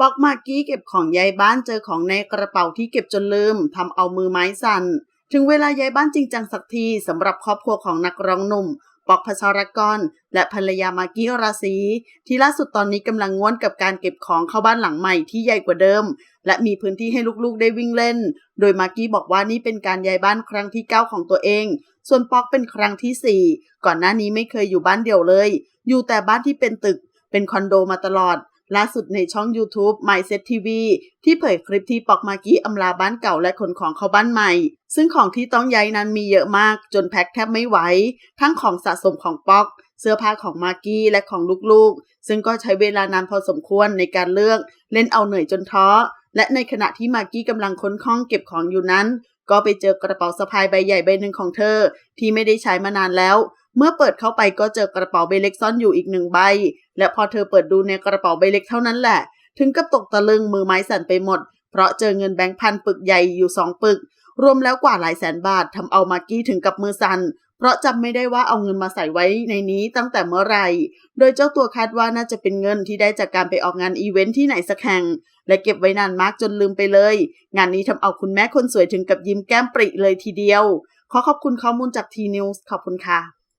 ป๊อกมากกี้เก็บของยายบ้านเจอของในกระเป๋าที่เก็บจนลืมทำเอามือไม้สั่น ถึงเวลายายบ้านจริงจังสักทีสำหรับครอบครัวของนักร้องหนุ่มปอกพัชรกร และภรรยามากกี้ราศีที่ล่าสุดตอนนี้กำลังง่วนกับการเก็บของเข้าบ้านหลังใหม่ที่ใหญ่กว่าเดิม และมีพื้นที่ให้ลูกๆได้วิ่งเล่น โดยมากกี้บอกว่านี่เป็นการย้ายบ้านครั้งที่ 9 ของตัวเอง ส่วนป๊อกเป็นครั้งที่ 4 ก่อนหน้านี้ไม่เคยอยู่บ้านเดี่ยวเลย อยู่แต่บ้านที่เป็นตึกเป็นคอนโดมาตลอด ล่าสุดในช่อง YouTube Mindset TV ที่เผยคลิปที่ปอกมากี้อำลาบ้านเก่าและขนของเข้าบ้านใหม่ ซึ่งของที่ต้องย้ายนั้นมีเยอะมากจนแพ็คแทบไม่ไหว ทั้งของสะสมของปอก เสื้อผ้าของมากี้และของลูกๆ ซึ่งก็ใช้เวลานานพอสมควรในการเลือก เล่นเอาเหนื่อยจนท้อ และในขณะที่มากี้กำลังค้นข้องเก็บของอยู่นั้น ก็ไปเจอกระเป๋าสะพายใบใหญ่ใบหนึ่งของเธอ ที่ไม่ได้ใช้มานานแล้ว เมื่อเปิดเข้าไปก็เจอกระเป๋าใบเล็กซ่อนอยู่อีกหนึ่งใบ และพอเธอเปิดดูในกระเป๋าใบเล็กเท่านั้นแหละ ถึงกับตกตะลึงมือไม้สั่นไปหมด เพราะเจอเงินแบงค์พันปึกใหญ่อยู่สองปึก รวมแล้วกว่าหลายแสนบาททำเอามากกี้ถึงกับมือสั่นเพราะจำไม่ได้ว่าเอาเงินมาใส่ไว้ในนี้ตั้งแต่เมื่อไหร่ โดยเจ้าตัวคาดว่าน่าจะเป็นเงินที่ได้จากการไปออกงานอีเวนท์ที่ไหนสักแห่ง และเก็บไว้นานมากจนลืมไปเลย งานนี้ทำเอาคุณแม่คนสวยถึงกับยิ้มแก้มปริเลยทีเดียว ขอขอบคุณข้อมูลจากทีนิวส์ขอบคุณค่ะ